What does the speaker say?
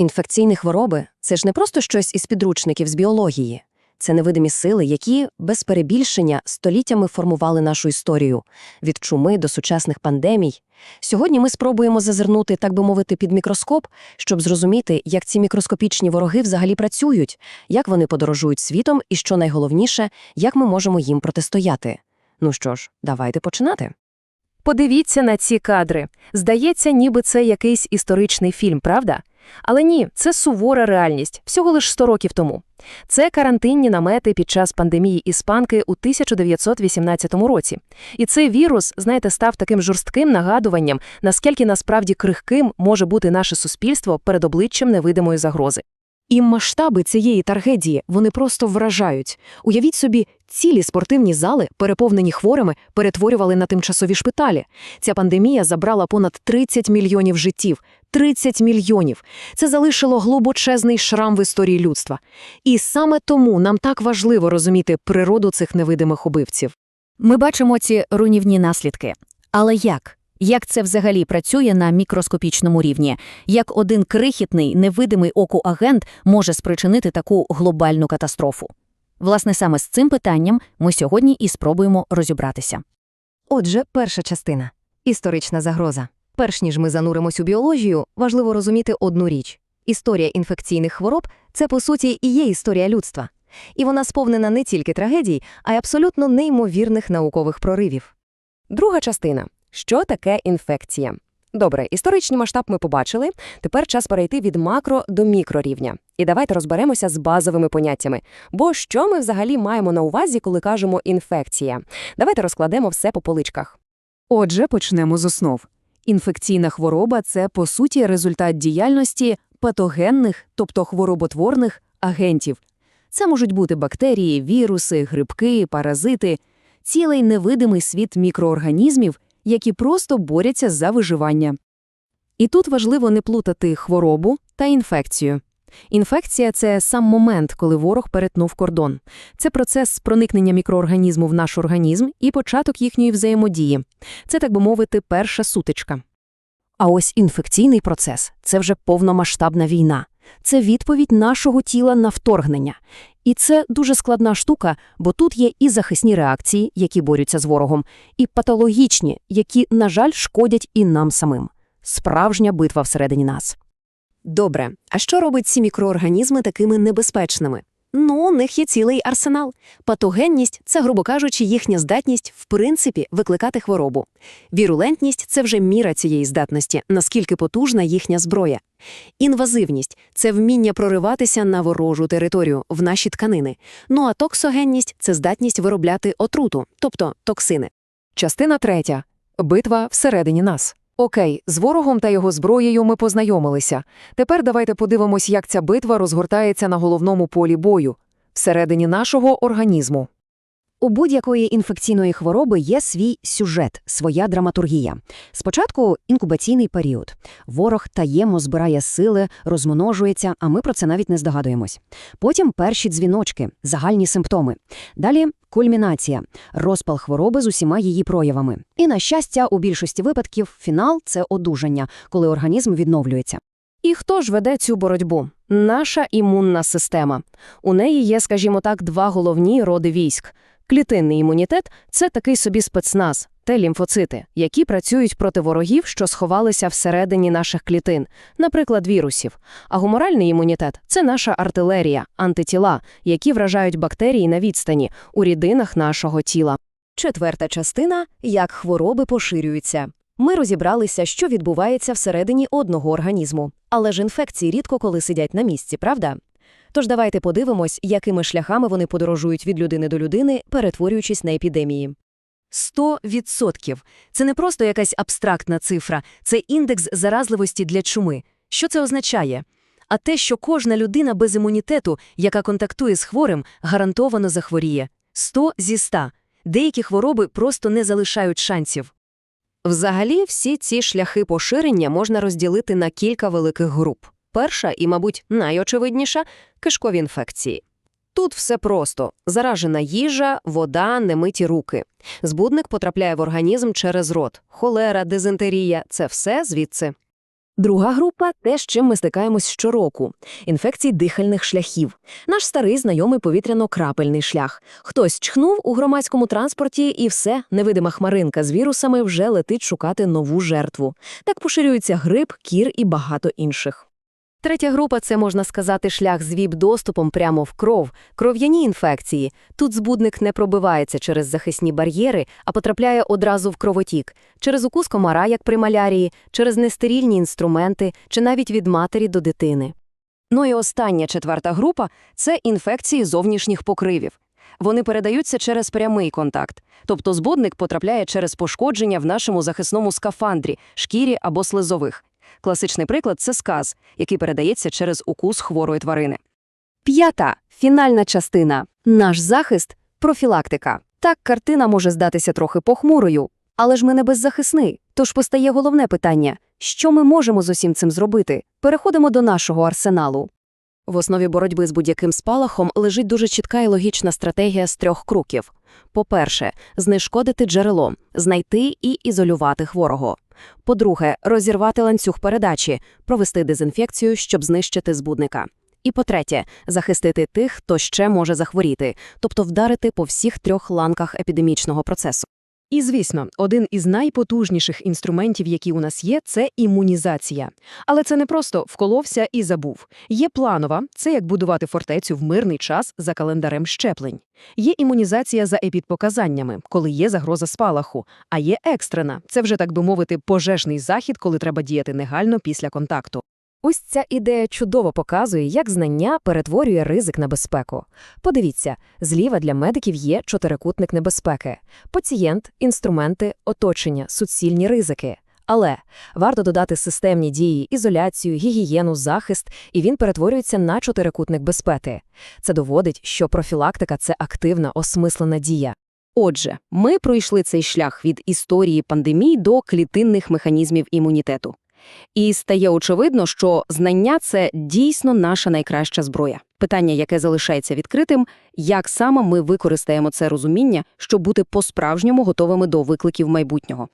Інфекційні хвороби це ж не просто щось із підручників з біології. Це невидимі сили, які, без перебільшення, століттями формували нашу історію від чуми до сучасних пандемій. Сьогодні ми спробуємо зазирнути, так би мовити, під мікроскоп, щоб зрозуміти, як ці мікроскопічні вороги взагалі працюють, як вони подорожують світом і, що найголовніше, як ми можемо їм протистояти. Ну що ж, давайте починати. Подивіться на ці кадри. Здається, ніби це якийсь історичний фільм, правда? Але ні, це сувора реальність, всього лиш 100 років тому. Це карантинні намети під час пандемії іспанки у 1918 році. І цей вірус, знаєте, став таким жорстким нагадуванням, наскільки насправді крихким може бути наше суспільство перед обличчям невидимої загрози. І масштаби цієї трагедії вони просто вражають. Уявіть собі, цілі спортивні зали, переповнені хворими, перетворювали на тимчасові шпиталі. Ця пандемія забрала понад 30 мільйонів життів. 30 мільйонів. Це залишило глибочезний шрам в історії людства. І саме тому нам так важливо розуміти природу цих невидимих убивців. Ми бачимо ці руйнівні наслідки. Але як? Як це взагалі працює на мікроскопічному рівні? Як один крихітний, невидимий оку агент може спричинити таку глобальну катастрофу? Власне, саме з цим питанням ми сьогодні і спробуємо розібратися. Отже, перша частина історична загроза. Перш ніж ми зануримось у біологію, важливо розуміти одну річ: історія інфекційних хвороб це по суті і є історія людства. І вона сповнена не тільки трагедій, а й абсолютно неймовірних наукових проривів. Друга частина. Що таке інфекція? Добре, історичний масштаб ми побачили. Тепер час перейти від макро до мікрорівня. І давайте розберемося з базовими поняттями. Бо що ми взагалі маємо на увазі, коли кажемо інфекція? Давайте розкладемо все по поличках. Отже, почнемо з основ. Інфекційна хвороба це, по суті, результат діяльності патогенних, тобто хвороботворних, агентів. Це можуть бути бактерії, віруси, грибки, паразити, цілий невидимий світ мікроорганізмів, які просто борються за виживання. І тут важливо не плутати хворобу та інфекцію. Інфекція це сам момент, коли ворог перетнув кордон. Це процес проникнення мікроорганізму в наш організм і початок їхньої взаємодії. Це, так би мовити, перша сутичка. А ось інфекційний процес це вже повномасштабна війна. Це відповідь нашого тіла на вторгнення. І це дуже складна штука, бо тут є і захисні реакції, які борються з ворогом, і патологічні, які, на жаль, шкодять і нам самим. Справжня битва всередині нас. Добре, а що робить ці мікроорганізми такими небезпечними? Ну, у них є цілий арсенал. Патогенність це, грубо кажучи, їхня здатність, в принципі, викликати хворобу. Вірулентність це вже міра цієї здатності, наскільки потужна їхня зброя. Інвазивність це вміння прориватися на ворожу територію, в наші тканини. Ну а токсогенність це здатність виробляти отруту, тобто токсини. Частина третя. Битва всередині нас. Окей, з ворогом та його зброєю ми познайомилися. Тепер давайте подивимось, як ця битва розгортається на головному полі бою всередині нашого організму. У будь-якої інфекційної хвороби є свій сюжет, своя драматургія. Спочатку інкубаційний період. Ворог таємно збирає сили, розмножується, а ми про це навіть не здогадуємось. Потім перші дзвіночки, загальні симптоми. Далі кульмінація, розпал хвороби з усіма її проявами. І, на щастя, у більшості випадків фінал це одужання, коли організм відновлюється. І хто ж веде цю боротьбу? Наша імунна система. У неї є, скажімо так, два головні роди військ. Клітинний імунітет це такий собі спецназ, те лімфоцити, які працюють проти ворогів, що сховалися всередині наших клітин, наприклад, вірусів. А гуморальний імунітет це наша артилерія, антитіла, які вражають бактерії на відстані у рідинах нашого тіла. Четверта частина як хвороби поширюються. Ми розібралися, що відбувається всередині одного організму. Але ж інфекції рідко коли сидять на місці, правда? Тож давайте подивимось, якими шляхами вони подорожують від людини до людини, перетворюючись на епідемії. 100%. Це не просто якась абстрактна цифра, це індекс заразливості для чуми. Що це означає? А те, що кожна людина без імунітету, яка контактує з хворим, гарантовано захворіє. 100 зі 100. Деякі хвороби просто не залишають шансів. Взагалі, всі ці шляхи поширення можна розділити на кілька великих груп. Перша і, мабуть, найочевидніша кишкові інфекції. Тут все просто: заражена їжа, вода, немиті руки. Збудник потрапляє в організм через рот. Холера, дизентерія це все звідси. Друга група – те, з чим ми стикаємось щороку – інфекції дихальних шляхів. Наш старий знайомий повітряно-крапельний шлях. Хтось чхнув у громадському транспорті і все, невидима хмаринка з вірусами вже летить шукати нову жертву. Так поширюється грип, кір і багато інших. Третя група – це, можна сказати, шлях з ВІП-доступом прямо в кров, кров'яні інфекції. Тут збудник не пробивається через захисні бар'єри, а потрапляє одразу в кровотік, через укус комара, як при малярії, через нестерильні інструменти чи навіть від матері до дитини. Ну і остання четверта група – це інфекції зовнішніх покривів. Вони передаються через прямий контакт, тобто збудник потрапляє через пошкодження в нашому захисному скафандрі, шкірі або слизових. Класичний приклад – це сказ, який передається через укус хворої тварини. П'ята – фінальна частина. Наш захист – профілактика. Так, картина може здатися трохи похмурою, але ж ми не беззахисний. Тож постає головне питання – що ми можемо з усім цим зробити? Переходимо до нашого арсеналу. В основі боротьби з будь-яким спалахом лежить дуже чітка і логічна стратегія з трьох кроків. По-перше, знешкодити джерело, знайти і ізолювати хворого. По-друге, розірвати ланцюг передачі, провести дезінфекцію, щоб знищити збудника. І по-третє, захистити тих, хто ще може захворіти, тобто вдарити по всіх трьох ланках епідемічного процесу. І, звісно, один із найпотужніших інструментів, які у нас є, це імунізація. Але це не просто вколовся і забув. Є планова – це як будувати фортецю в мирний час за календарем щеплень. Є імунізація за епідпоказаннями, коли є загроза спалаху. А є екстрена – це вже, так би мовити, пожежний захід, коли треба діяти негайно після контакту. Ось ця ідея чудово показує, як знання перетворює ризик на безпеку. Подивіться, зліва для медиків є чотирикутник небезпеки. Пацієнт, інструменти, оточення, суцільні ризики. Але варто додати системні дії, ізоляцію, гігієну, захист, і він перетворюється на чотирикутник безпеки. Це доводить, що профілактика – це активна, осмислена дія. Отже, ми пройшли цей шлях від історії пандемій до клітинних механізмів імунітету. І стає очевидно, що знання – це дійсно наша найкраща зброя. Питання, яке залишається відкритим – як саме ми використаємо це розуміння, щоб бути по-справжньому готовими до викликів майбутнього.